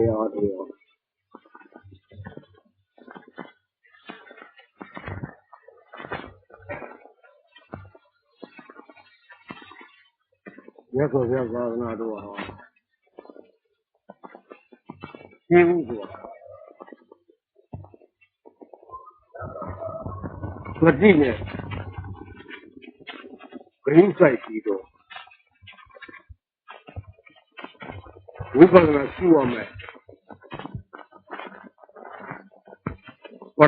တရားတရားရသော်ရသာသနာတော်ဟာရှင်းဘူးဆိုတာမကြည့်နဲ့ green side ပြီးတော့ဝိပဿနာရှိရမယ်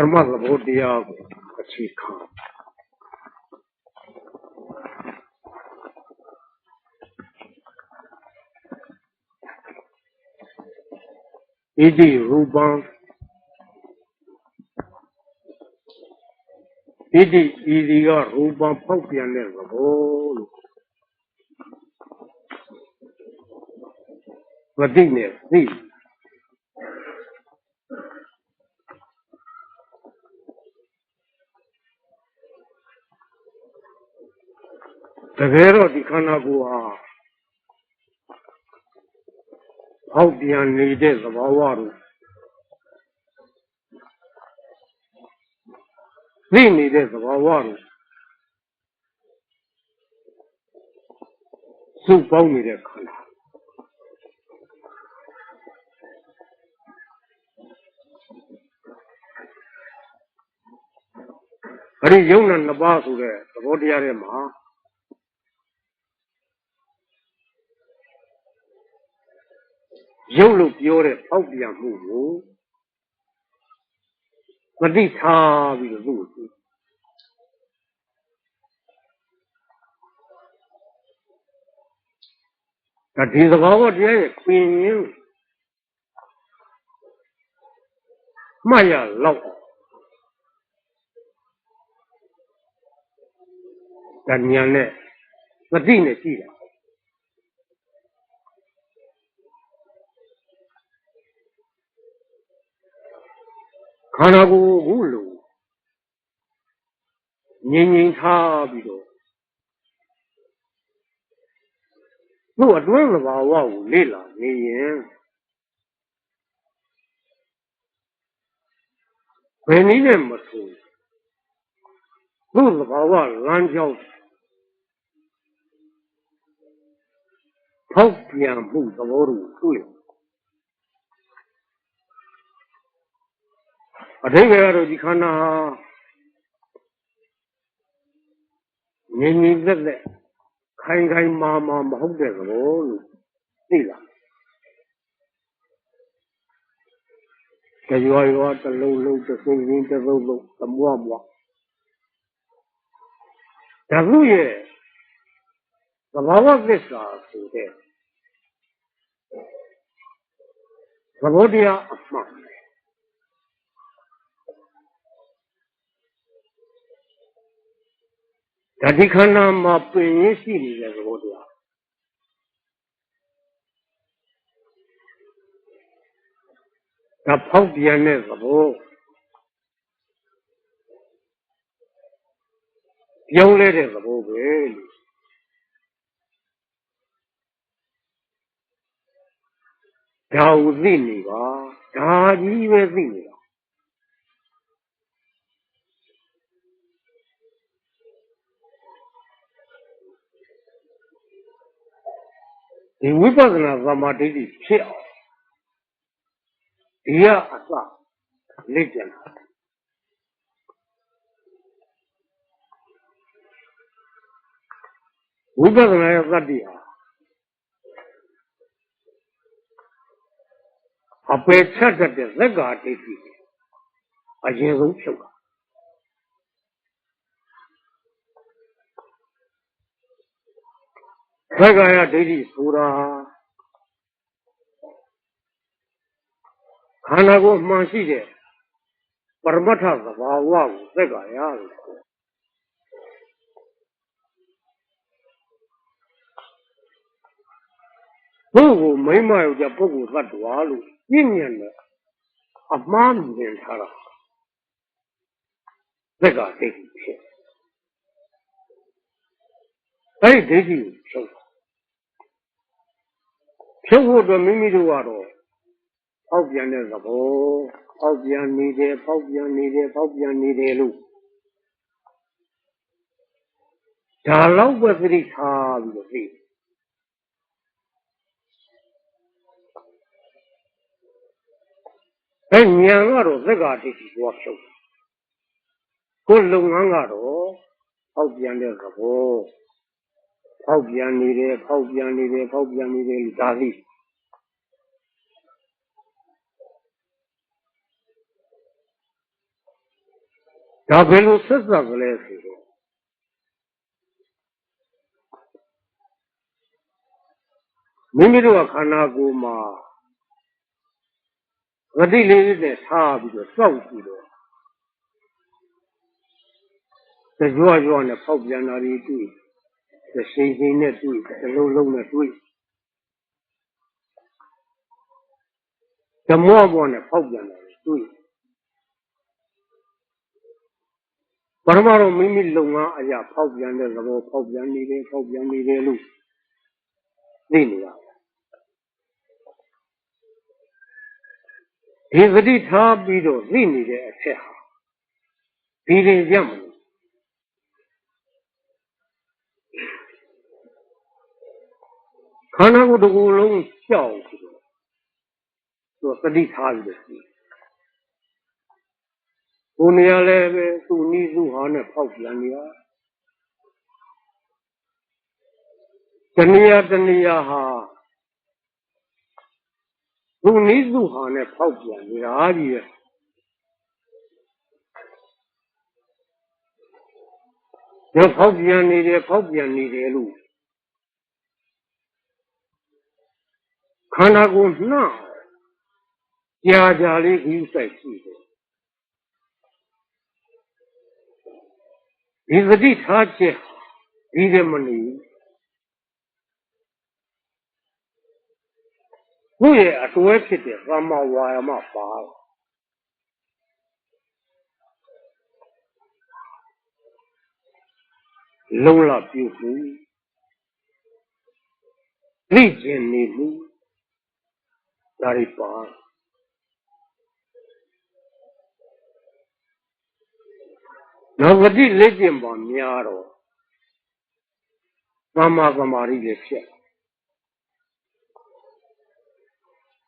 ပရမတ်သဘောတရားကိုအခြေခံဣတိရူပံဣတိဤဒီကရူပံဖောက်ပြန်တဲ့သဘောလို့မသိနဲ့သိတ ကယ်တော့ဒီခန္ဓာကိုယ်ဟာဖောက်ပြန်နေတဲ့သဘာဝတို့သိနေတဲ့သဘာဝတို့စုပေါင်းနေတဲ့ခန္ဓာအဲ့ဒီယုံနာနှစ်ပါးဆိုတဲ့သဘောတရားတွေမှာ ရုပ်လို့ပြောတဲ့ပေါက်ပြန်မှုကိုမတိထားပြီးတော့သူ့ကိုသိဒါဒီသဘောတရားရဲ့ပင်ရင်းမှတ်ရလောက်ဒါညာနဲ့မတိနဲ့ကြည့်တာ ခန္ဓာကိုယ်အခုလိုငြိမ်ငြိမ်ထားပြီးတော့သူ့အတွင်းသဘာဝကိုလေ့လာနေရင်ဘယ်နည်းနဲ့မဆိုသူ့သဘာဝလမ်းကြောင်းဖောက်ပြန်မှုသဘောကိုတွေ့ အထိပ္ပယ်ကတော့ဒီခန္ဓာဟာငြိမ်ငြိမ်သက်သက်ခိုင်ခိုင်မာမာမဟုတ်တဲ့သဘောလို့သိလားကြရွာရွာတစ်လုံးလုံးတစ်စိမ့်စိမ့်တစ်လုံးလုံးသမွားမွားဒါသူရဲ့သဘာဝသစ္စာဆိုတဲ့သဘောတရားအမှန် ဓာတိခန္ဓာမှာပင်ရင်းရှိနေတဲ့သဘောတရားဒါဖောက်ပြန်တဲ့သဘောပြောင်းလဲတဲ့သဘောပဲလို့ဒါဟုသိနေပါဒါကြီးပဲသိနေတာ ဒီဝိပဿနာသမာဓိဋ္ဌိဖြစ်အောင်ဒီကအစလက်ကျန်တာဝိပဿနာရဲ့သတ္တိဟာအပေချက်တဲ့သက္ကာဒိဋ္ဌိအရင်ဆုံးဖြုတ်တာ သက္ကာယဒိဋ္ဌိဆိုတာခန္ဓာကိုယ်မှန်ရှိတဲ့ပရမတ္ထသဘာဝကိုသက္ကာယလို့ခေါ်ပုဂ္ဂိုလ်မိမ့်မယောက်ျားပုဂ္ဂိုလ်သတ္တဝါလို့ပြည့်ညံတယ်အမှားမြင်ထားတာသက္ကာဒိဋ္ဌိဖြစ်အဲ့ဒီဒိဋ္ဌိကိုဖြုတ် ဖြုတ်ဖို့အတွက်မိမိတို့ကတော့ဖောက်ပြန်တဲ့သဘောဖောက်ပြန်နေတယ်ဖောက်ပြန်နေတယ်ဖောက်ပြန်နေတယ်လို့ဒါတော့ပဲသတိထားပြီးတော့သိအဲညံကတော့သက္ကာတိတိသွားဖြုတ်ကိုယ်လုပ်ငန်းကတော့ဖောက်ပြန်တဲ့သဘော ဖောက်ပြန်နေတယ်ဖောက်ပြန်နေတယ်ဖောက်ပြန်နေတယ်လို့ဒါသိဒါဘယ်လိုဆက်စပ်ကလေးဆိုတော့မိမိတို့ကခန္ဓာကိုယ်မှာဂတိလေးနဲ့ထားပြီးတော့စောက်ကြည့်တော့တကြွကြွနဲ့ဖောက်ပြန်တာတွေတွေ့ တရှိန်ရှိန်နဲ့တွေ့တလုံးလုံးနဲ့တွေ့ဓမောဘောနဲ့ဖောက်ပြန်တာတွေတွေ့ပရမတော်မိမိလုံငန်းအရာဖောက်ပြန်တဲ့သဘောဖောက်ပြန်နေတယ်ဖောက်ပြန်နေတယ်လို့သိနေရတယ်ဒီသတိထားပြီးတော့သိနေတဲ့အချက်ဟာဒီရင်ကြမလို့ ခန္ဓာကိုယ်တစ်ခုလုံးကြောက်ပြီးတော့သူသတိထားပြီးတော့သိကိုနေရာလည်းပဲသူ့နီးသူ့ဟာနဲ့ဖောက်ပြန်နေရတဏှာတဏှာဟာသူ့နီးသူ့ဟာနဲ့ဖောက်ပြန်နေတာကြီးရဲ့ဒါဖောက်ပြန်နေတယ်ဖောက်ပြန်နေတယ်လို့ ခန္ဓာကိုယ်နှောက်ကြာကြာလေးကြီးစိုက်ရှိတယ်ဒီသတိထားချက်ဒီကမနေကိုယ့်ရဲ့အတွဲဖြစ်တဲ့သမ္မာဝါယာမပါလုံးလပြုမှုသိကျင်နေမှု ဒါတွေပါနောက်ဂတိလက်ကျင်ပါများတော့သမ္မာသမာဓိလည်းဖြစ်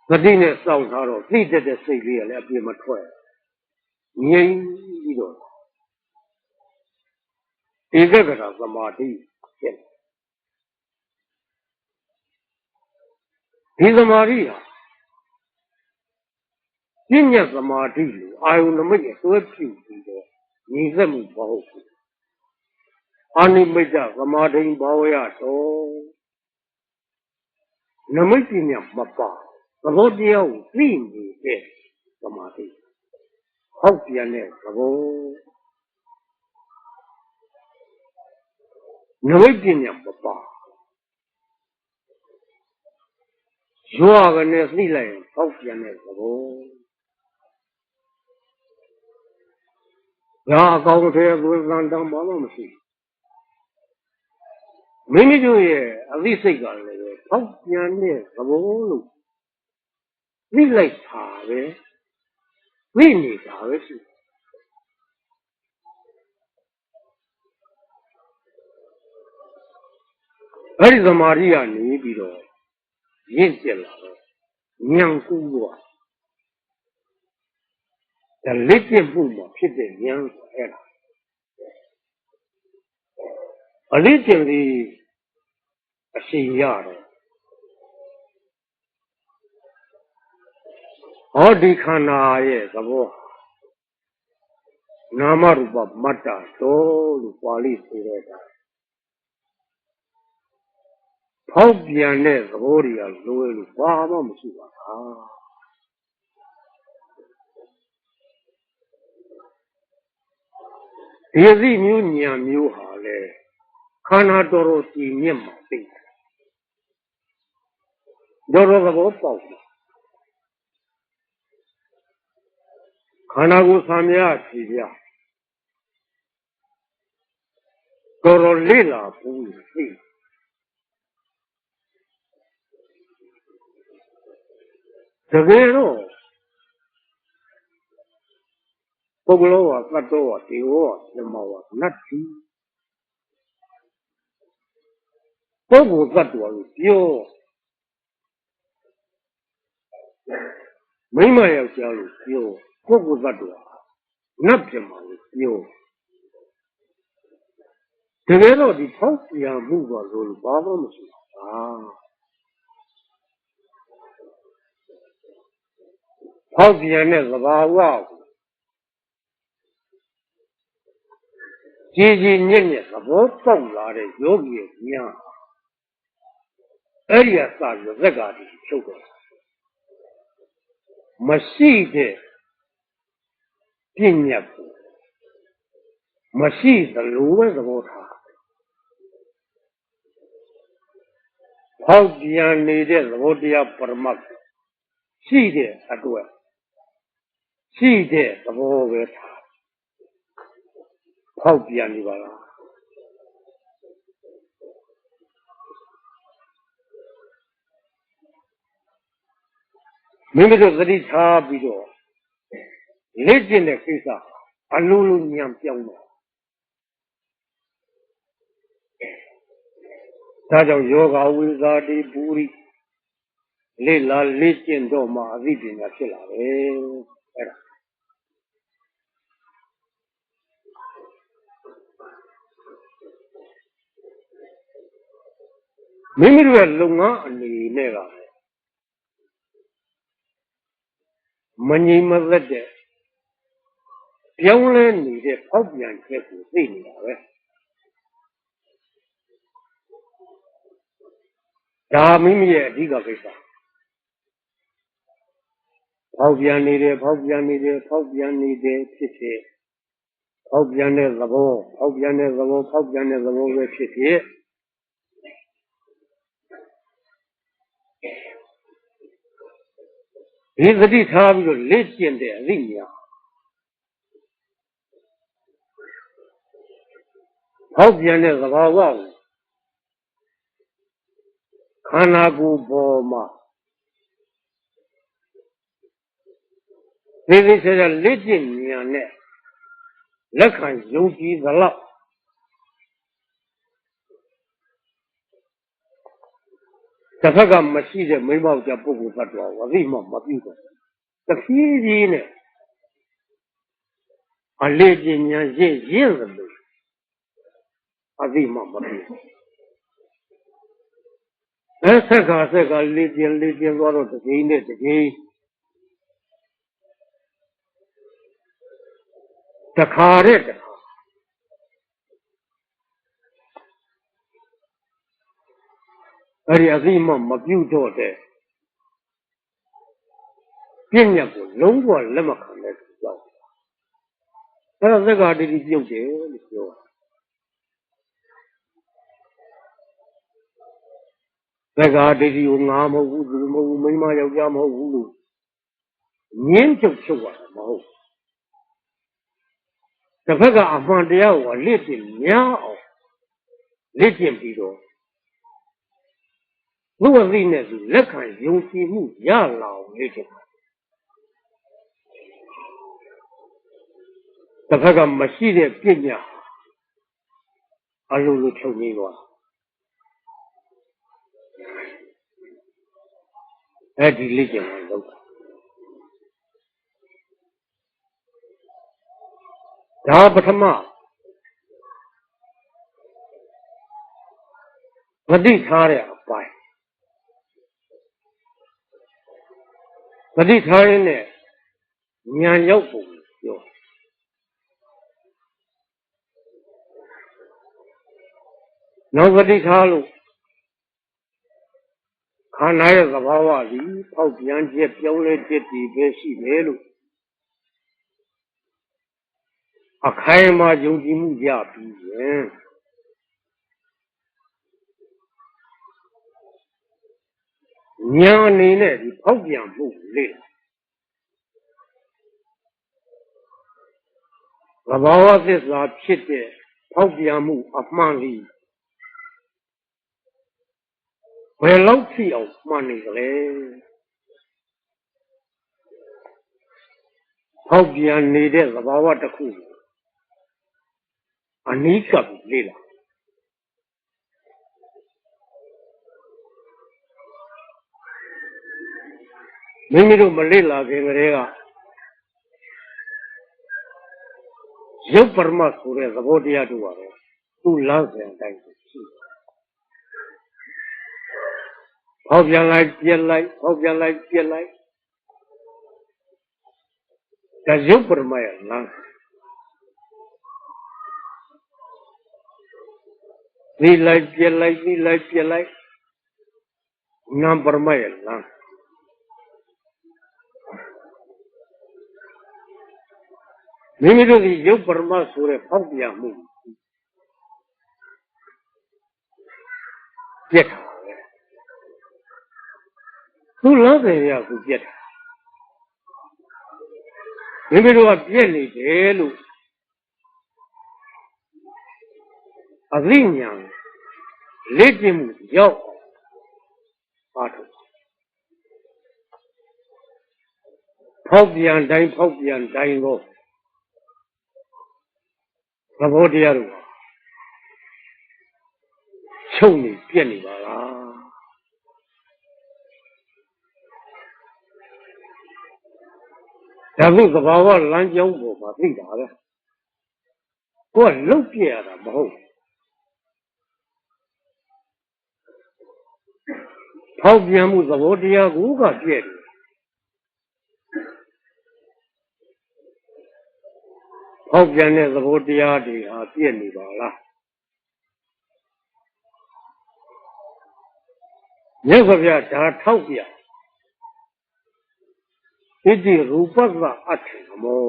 ဂတိနဲ့စောင့်ထားတော့သိတတ်တဲ့စိတ်လေးကလည်းအပြည့်မထွက်ငြိမ်ပြီးတော့ဧကဂရသမာဓိဖြစ်ဒီသမာဓိဟာ ပညာသမာဓိလို့အာယုန်နမိတ်အစွဲပြုပြီးတော့ညီသက်မှုမဟုတ်ဘူးအာနိမိတ်သမာဓိဘာဝရတော်နမိတ်ပညာမပါသဘောတရားကိုသိနေတဲ့သမာဓိဟောက်ပြန်တဲ့သဘောနမိတ်ပညာမပါရွာကနေသိလိုက်ရင်ဟောက်ပြန်တဲ့သဘော ဒါအကောင်းထဲဘုရားတောင်းဘာမှမရှိမိမိတို့ရဲ့အသိစိတ်ကလည်းပဲဖောက်ပြန်တဲ့သဘောလို့သိလိုက်တာပဲသိနေတာပဲရှိအဲ့ဒီသမာဓိကနေပြီးတော့ရင့်ကျက်လာတော့ဉာဏ်ကူးသွား ဒါလက်ကျင့်မှုမှာဖြစ်တဲ့ဉာဏ်ဆိုအဲ့ဒါအလေးကျင့်ပြီးအရှင်ရတော့ဟောဒီခန္ဓာရဲ့သဘောနာမရူပမတ္တတော်လို့ပါဠိဆိုတဲ့အခါဖောက်ပြန်တဲ့သဘောတွေကလွယ်လို့ဘာမှမရှိပါဘူး ဒီအသိမျိုးညာမျိုးဟာလေခန္ဓာတော်တော်ကြည်မြင့်မှာသိတယ်တော်တော်သဘောပေါက်တယ်ခန္ဓာကိုယ်ဆံမြဖြည်ပြတော်တော်လေးလာဘူးသိတကယ်တော့ ပုဂ္ဂလောဝသတ္တောဝတေဝဝဓမ္မဝနတ္တိပုဂ္ဂိုလ်သတ္တဝါကိုပြောမိမယောက်ျားလို့ပြောပုဂ္ဂိုလ်သတ္တဝါနတ်ပြမလို့ပြောတကယ်တော့ဒီဖောက်ပြန်မှုပါလို့ဘာမှမရှိဘူး။ဖောက်ပြန်တဲ့သဘာဝ ကိုကြည်ကြည်ညက်ညက်သဘောပေါက်လာတဲ့ယောဂီရဲ့ဉာဏ်အဲ့ဒီအစပြီးဇက်ကတိချုပ်တော့မရှိတဲ့ပညာကိုမရှိသလိုပဲသဘောထားဟောက်ပြန်နေတဲ့သဘောတရားပရမတ်ရှိတဲ့အတွက်ရှိတဲ့သဘောပဲထား ဟောက်ပြန်နေပါလားမိမိတို့သတိထားပြီးတော့လက်ကျင်တဲ့ကိစ္စအလိုလိုညံပြောင်းတော့ဒါကြောင့်ယောဂဝိဇာတိပူရိလေ့လာလေ့ကျင့်တော့မှအသိပညာဖြစ်လာတယ်အဲ့ဒါ မိမိတို့ရဲ့လုပ်ငန်းအနေနဲ့ကမငြိမ်မသက်တဲ့ပြောင်းလဲနေတဲ့ဖောက်ပြန်ချက်ကိုသိနေတာပဲဒါမိမိရဲ့အဓိကကိစ္စဖောက်ပြန်နေတယ်ဖောက်ပြန်နေတယ်ဖောက်ပြန်နေတယ်ဖြစ်ဖြစ်ဖောက်ပြန်တဲ့သဘောဖောက်ပြန်တဲ့သဘောဖောက်ပြန်တဲ့သဘောပဲဖြစ်ဖြစ် ဒီသတိထားပြီးတော့လေ့ကျင့်တဲ့အသိဉာဏ်ဟောက်ပြန်တဲ့သဘာဝကိုခန္ဓာကိုယ်ပေါ်မှာဒီဒီဆက်လက်လက်ကျင့်ဉာဏ်နဲ့လက်ခံယုံကြည်သလောက် တစ်ဖက်ကမရှိတဲ့မိမောက်ကြပုဂ္ဂိုလ်သတ္တဝါဝသိမှမပြုတော့တဖြည်းဖြည်းနဲ့အလေးပညာရင့်ရင့်လို့အသိမှမပြုအဲဆက်ကဆက်ကလေးပြင်းလေးပြင်းသွားတော့တစ်ချိန်နဲ့တစ်ချိန်တခါတဲ့တခါ အဲ့ဒီအသိမှမပြုတ်တော့တဲ့ပြည့်ညတ်ကိုလုံးဝလက်မခံတဲ့ကြောင့်အဲ့ဒါသက္ကာတိတိပြုတ်တယ်လို့ပြောသက္ကာတိတိကိုငါမဟုတ်ဘူးသူမဟုတ်ဘူးမိန်းမယောက်ျားမဟုတ်ဘူးလို့ငင်းချုပ်ချုပ်ရတာမဟုတ်တစ်ဖက်ကအမှန်တရားကိုလက်တင်များအောင်လက်ကျင့်ပြီးတော့ ဘုဝသိနဲ့သူလက်ခံယုံကြည်မှုရလာအောင်လေ့ကျင့်ပါတစ်ဖက်ကမရှိတဲ့ပညာအလုံးလုံးချုပ်နေသွားအဲ့ဒီလေ့ကျင့်မှာလုပ်တာဒါပထမမတိထားတဲ့အပိုင်း မတိထားရင်လည်းဉာဏ်ရောက်ပုံပြောနောက်ပတိထားလို့ခန္ဓာရဲ့သဘာဝသည်ဖောက်ပြန်ချက်ပြောင်းလဲချက်ဒီပဲရှိတယ်လို့အခိုင်အမာယုံကြည်မှုရပြီးရင် ဉာဏ်အနေနဲ့ဒီဖောက်ပြန်မှုလေသဘာဝသစ္စာဖြစ်တဲ့ဖောက်ပြန်မှုအမှန်လေးဘယ်လောက်ထိအောင်မှန်နေကြလဲဖောက်ပြန်နေတဲ့သဘာဝတစ်ခုကိုအနိကပ်ပြီးလေ့လာ မိမိတို့မလေ့လာခင်ကတည်းကရုပ်ပရမတ်ဆိုတဲ့သဘောတရားတို့ပါပဲသူ့လမ်းစဉ်အတိုင်းရှိတယ်ဖောက်ပြန်လိုက်ပြက်လိုက်ဖောက်ပြန်လိုက်ပြက်လိုက်ဒါရုပ်ပရမတ်ရဲ့လမ်းဒီလိုက်ပြက်လိုက်ဒီလိုက်ပြက်လိုက်နာမ်ပရမတ်ရဲ့လမ်း မိမိတို့ဒီရုပ်ပရမတ်ဆိုတဲ့ဖောက်ပြန်မှုပြက်တာပဲသူ့လမ်းစဉ်ရသူပြက်တာမိမိတို့ကပြက်နေတယ်လို့အသိဉာဏ်လေ့ကျင့်မှုရောက်ပါတော့ဖောက်ပြန်တိုင်းဖောက်ပြန်တိုင်းတော့ သဘောတရားတို့ချုပ်နေပြက်နေပါလားဒါကုသဘာဝလမ်းကြောင်းပေါ်မှာသိတာပဲကိုကလုတ်ပြရတာမဟုတ်ဖောက်ပြန်မှုသဘောတရားကိုကပြည့်တယ် ဖောက်ပြန်တဲ့သဘောတရားတွေဟာပြည့်နေပါလားမြတ်စွာဘုရားဒါထောက်ပြဣတိရူပကအထင်မော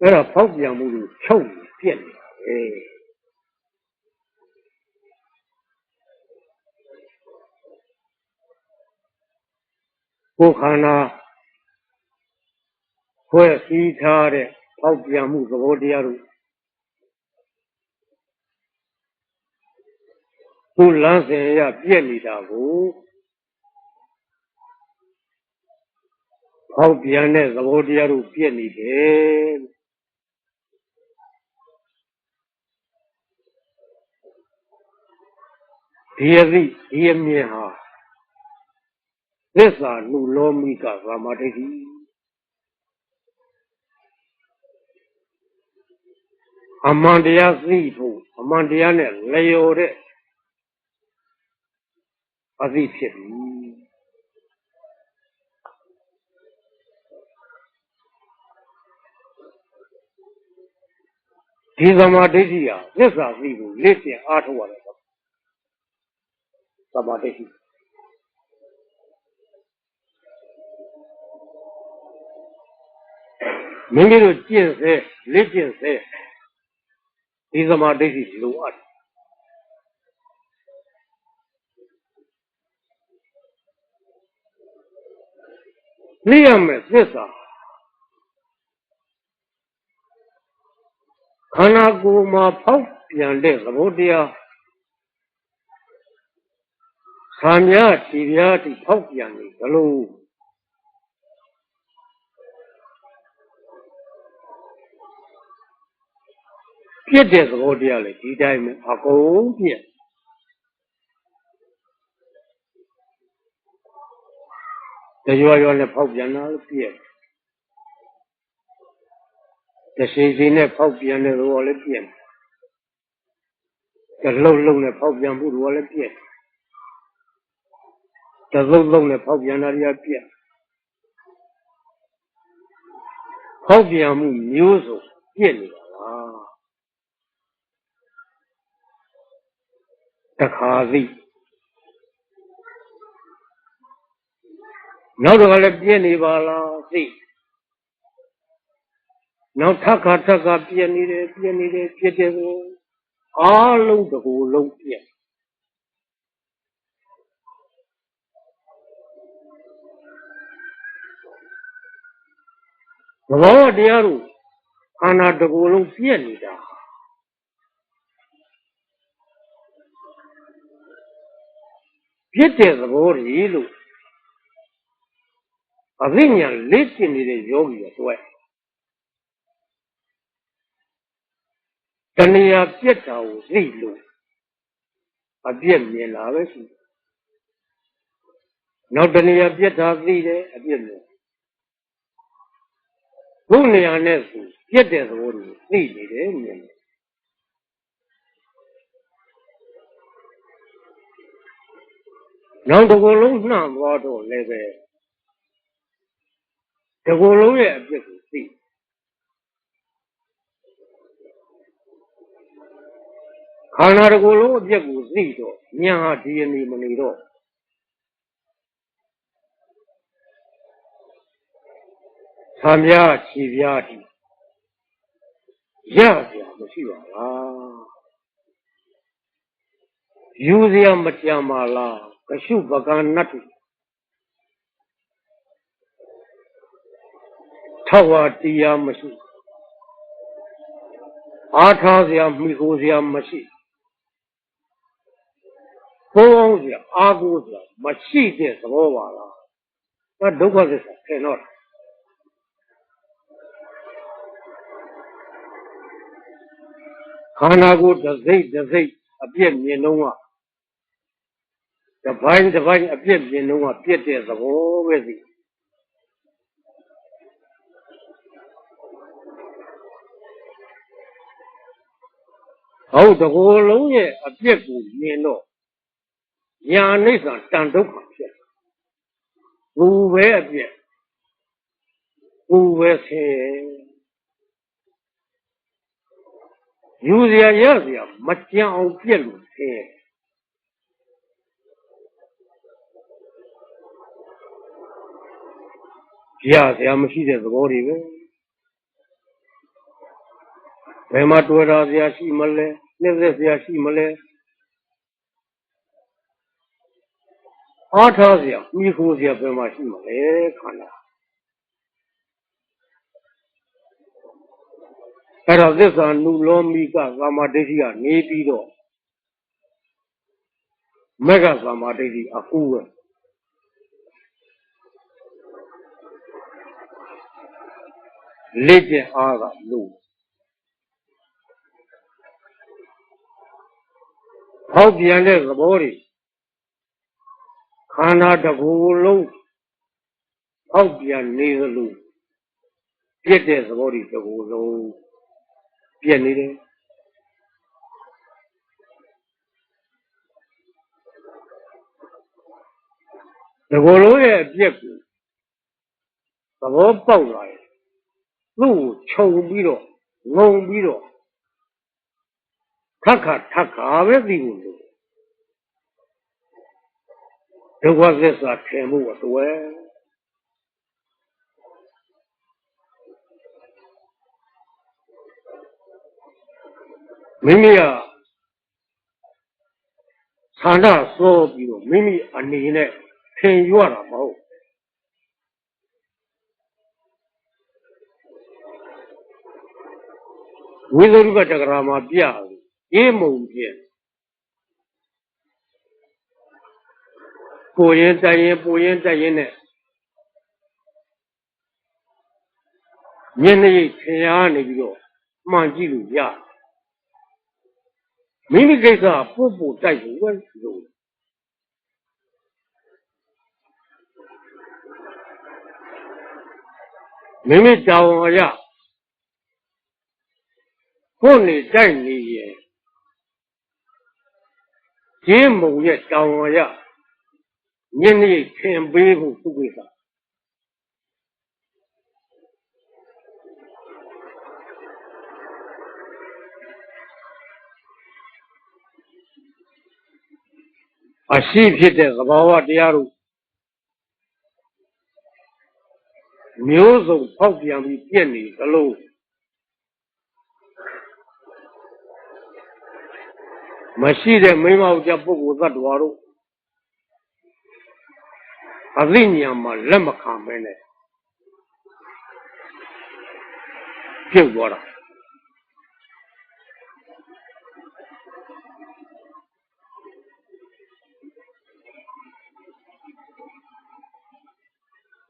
အဲ့ဒါဖောက်ပြန်မှုကိုချုပ်ပြည့်နေတာပဲကိုယ်ခန္ဓာ ဖွဲ့စည်းထားတဲ့ဖောက်ပြန်မှုသဘောတရားတို့သူ့လမ်းစဉ်ရပြည့်နေတာကိုဖောက်ပြန်တဲ့သဘောတရားတို့ပြည့်နေတယ်ဒီအသည့်ဒီအမြင်ဟာသစ္စာလူလောမိကဗမာဒိဋ္ဌိ အမှန်တရားသိဖို့အမှန်တရားနဲ့လျော်တဲ့အသိဖြစ်ပြီဒီသမာဓိဋ္ဌိဟာသစ္စာသိဖို့လက်ကျင်အားထုတ်ရတယ်သမာဓိဋ္ဌိမိမိတို့ကျင့်စေလက်ကျင့်စေ ဒီသမာဓိဋ္ဌိလိုအပ်တယ်သိရမယ်သစ္စာခန္ဓာကိုယ်မှာဖောက်ပြန်တဲ့သဘောတရားခံရခြေပြားတိဖောက်ပြန်နေသလို ပြည့်တဲ့သဘောတရားလေဒီတိုင်းပဲအကုန်ပြည့်တရွာရွာနဲ့ဖောက်ပြန်တာပြည့်တရှိရှိနဲ့ဖောက်ပြန်တဲ့သဘောလည်းပြည့်တလှုပ်လှုပ်နဲ့ဖောက်ပြန်မှုတွေလည်းပြည့်တသုတ်သုတ်နဲ့ဖောက်ပြန်တာတွေကပြည့်ဖောက်ပြန်မှုမျိုးစုံပြည့်နေတာ တခါသိနောက်တော့လည်းပြည့်နေပါလားသိနောက်ထပ်ခါထပ်ခါပြည့်နေတယ်ပြည့်နေတယ်ပြည့်တယ်ကိုအားလုံးတကူလုံးပြည့်သဘောတရားတို့ခန္ဓာတကူလုံးပြည့်နေတာ ပြည့်တဲ့သဘောကြီးလို့အသိဉာဏ်လက်ကျင်နေတဲ့ယောဂီတွေတဏှာပြက်တာကိုသိလို့အပြက်မြင်လာပဲရှိတယ်နောက်တဏှာပြက်တာသိတယ်အပြက်မြင်ဘုနေရာနဲ့ဆိုပြက်တဲ့သဘောကိုသိနေတယ်မြင်တယ် နောက်တစ်ခုလုံးနှံ့သွားတော့လည်းပဲတစ်ခုလုံးရဲ့အပြစ်ကိုသိခန္ဓာတစ်ခုလုံးအပြစ်ကိုသိတော့ညာဟာဒီအနေမနေတော့ဆံပြားခြေပြားဒီရစရာမရှိပါလားယူစရာမကြံပါလားက ရှုပကံနတ်တူထောက်ဝတရားမရှိအားထားစရာမိခိုစရာမရှိဘုံအောင်စရာအားကိုးစရာမရှိတဲ့သဘောပါလားဒါဒုက္ခသစ္စာထင်တော့ခန္ဓာကိုယ်တစ်စိတ်တစ်စိတ်အပြည့်မြင်တော့က တပိုင်းတပိုင်းအပြည့်မြင်တော့ကပြည့်တဲ့သဘောပဲစီဟုတ်တကိုယ်လုံးရဲ့အပြည့်ကိုမြင်တော့ညာနိစ္စတန်ဒုက္ခဖြစ်ဘူးပဲအပြည့်ဘူးပဲဆင်းယူစရာရစရာမကြံအောင်ပြက်လို့ဆင်း ရစရာမရှိတဲ့သဘောတွေပဲဘယ်မှာတွေ့တာစရာရှိမလဲနှိမ့်သက်စရာရှိမလဲအားထားစရာမိခိုးစရာဘယ်မှာရှိမလဲခန္ဓာအဲ့တော့သစ္စာနုလောမိကကာမဒိဋ္ဌိကနေပြီးတော့မက္ကကာမဒိဋ္ဌိအကူပဲ လက်ကျင်အားကလို့ဟောက်ပြန်တဲ့သဘောတွေခန္ဓာတစ်ခုလုံးဟောက်ပြန်နေသလိုပြည့်တဲ့သဘောတွေတစ်ခုလုံးပြည့်နေတယ်တကောလုံးရဲ့အပြက်ကိုသဘောပေါက်လာရင် သူ့ကိုခြုံပြီးတော့ငုံပြီးတော့ထက်ခါထက်ခါပဲသိဖို့လို့ဒုက္ခသစ္စာထင်မှုအစွဲမိမိကဌာနစောပြီးတော့မိမိအနေနဲ့ထင်ရွတာမဟုတ် ဝိသုဒ္ဓတက္ကရာမှာပြအေးမုံပြည့်ကိုရင်တိုင်ရင်ပူရင်တိုင်ရင်နဲ့မျက်နှာရိပ်ခရားနေပြီးတော့မှန်ကြည့်လို့ရမိမိကိစ္စပို့ပို့တိုက်လို့ပဲလို့မိမိတောင်းရ ကိုယ်နေတိုက်နေရင်ကျင်းမုံရဲ့တောင်းရညနေခင်ပေးဖို့သူ့ကိစ္စအရှိဖြစ်တဲ့သဘာဝတရားတို့မျိုးစုံဖောက်ပြန်ပြီးပြည့်နေသလို မရှိတဲ့မိမောက်ကြပုဂ္ဂိုလ်သတ္တဝါတို့အသိဉာဏ်မှာလက်မခံပဲနဲ့ပြုတ်သွားတာ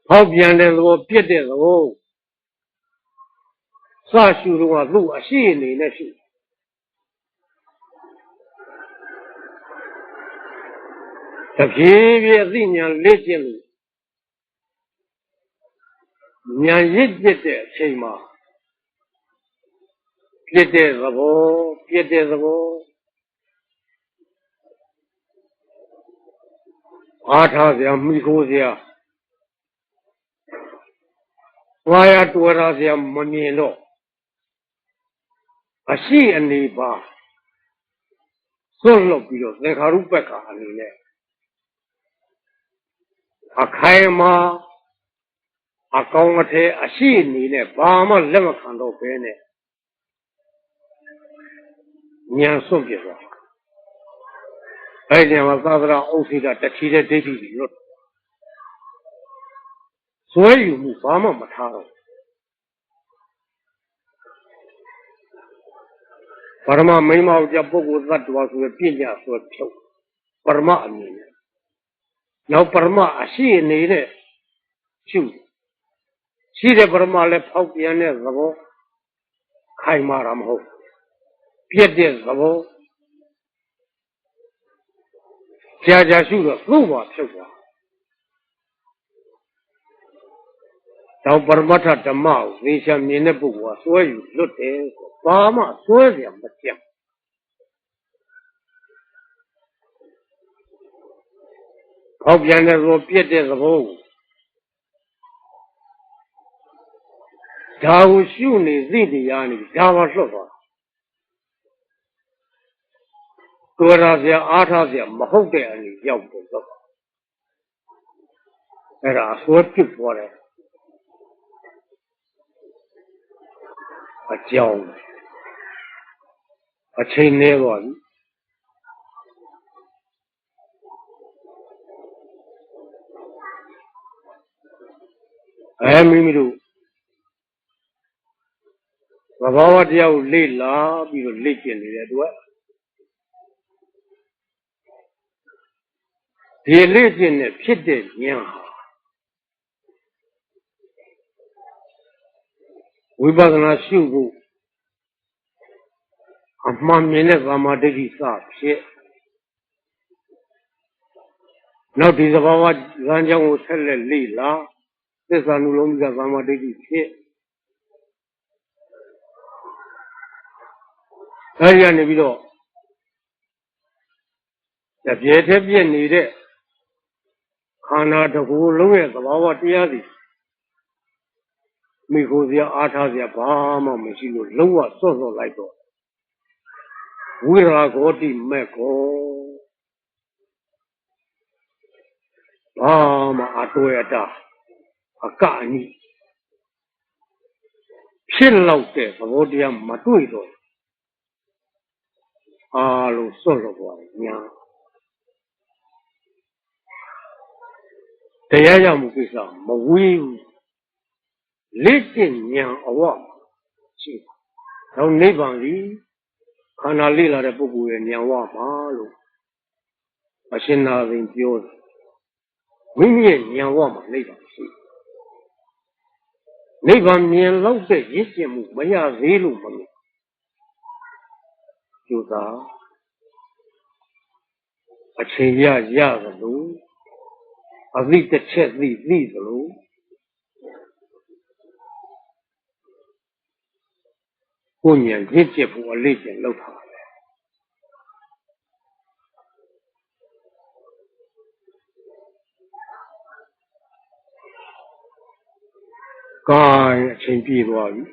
ဖောက်ပြန်တဲ့သဘောပြစ်တဲ့သဘောစရှုတော့ကသူ့အရှိအနေနဲ့ရှုတ ပြေးပြေးအသိဉာဏ်လေ့ကျင့်လို့ဉာဏ်ရစ်ပြစ်တဲ့အချိန်မှာပြစ်တဲ့သဘောပြစ်တဲ့သဘောအားထားစရာမိခိုးစရာဝါရတော်ရစရာမမြင်တော့အရှိအနေပါဆွတ်လွတ်ပြီးတော့သင်္ခါရုပ္ပကအနေနဲ့ အခိုင်အမာအကောင်းအထည်အရှိအနေနဲ့ဘာမှလက်မခံတော့ဘဲနဲ့ဉာဏ်စွန့်ပြသွားအဲ့ဒီမှာသာသနာအုပ်စိကတချီတဲ့ဒိဋ္ဌိတွေလွတ်ဇွဲယူမှုဘာမှမထားတော့ပရမမိမောက်ကြပုဂ္ဂိုလ်သတ္တဝါဆိုရပညာဆိုဖြုတ်ပရမအမြင် နောက်ပရမအရှိနေတဲ့ရှုရှိတဲ့ပရမလည်းဖောက်ပြန်တဲ့သဘောခိုင်မာတာမဟုတ်ပြက်တဲ့သဘောကြာကြာရှုတော့သူ့ဘာဖြစ်သွားတော့ပရမတ္ထဓမ္မကိုသင်္ချာမြင်တဲ့ပုဂ္ဂိုလ်ကစွဲอยู่လွတ်တယ်ဘာမှစွဲပြန်မပြန် ဟောက်ပြန်တဲ့သဘောပြက်တဲ့သဘောကိုဒါကိုရှုနေသိတရားနေဒါပါလွတ်သွားတော်ရစရာအားထားစရာမဟုတ်တဲ့အနေရောက်တော့တော့အဲ့ဒါအစွဲဖြစ်သွားတယ်အကြောင်းအချိန်နေပါပြီ အဲမိမိတို့သဘာဝတရားကိုလေ့လာပြီးတော့လေ့ကျင့်နေတဲ့အတွက်ဒီလေ့ကျင့်တဲ့ဖြစ်တဲ့ဉာဏ်ဟာဝိပဿနာရှုဖို့အမှန်မြင်တဲ့သမာဓိဋ္ဌိစဖြစ်နောက်ဒီသဘာဝဇာန်ကြောင့်ကိုဆက်လက်လေ့လာ သစ္စာနုလုံးကသမာဓိဋ္ဌိဖြစ်အဲဒီကနေပြီးတော့တပြည့်ထက်ပြည့်နေတဲ့ခန္ဓာတစ်ခုလုံးရဲ့သဘာဝတရားစီမိခိုစရာအားထားစရာဘာမှမရှိလို့လုံးဝစွန့်စွန့်လိုက်တော့ဝိရာဂောတိမဲ့ကောဘာမှအတွေ့အတာ အကအနိဖြစ်လောက်တဲ့သဘောတရားမတွေ့တော့အားလုံးစွန့်လို့သွားတယ်ညာတရားရမှုကိစ္စမဝေးဘူးလက်ကျင့်ဉာဏ်အဝရှိတယ်။တော့နိဗ္ဗာန်ကြီးခန္ဓာလေးလာတဲ့ပုဂ္ဂိုလ်ရဲ့ဉာဏ်ဝမှာလို့အရှင်နာသိပြောတယ်။မိမိရဲ့ဉာဏ်ဝမှာနိဗ္ဗာန်ရှိတယ်။ နိဗ္ဗာန်မြင်လို့တဲ့ရည်ကျင်မှုမရသေးလို့မလို့ကျူတာအချိန်ရရသလိုအသိတစ်ချက်သိသိသလိုကိုဉာဏ်ရင့်ကျက်ဖို့အလေးကျင့်လုပ်တာ ကာယအချိန်ပြည့်သွားပြီ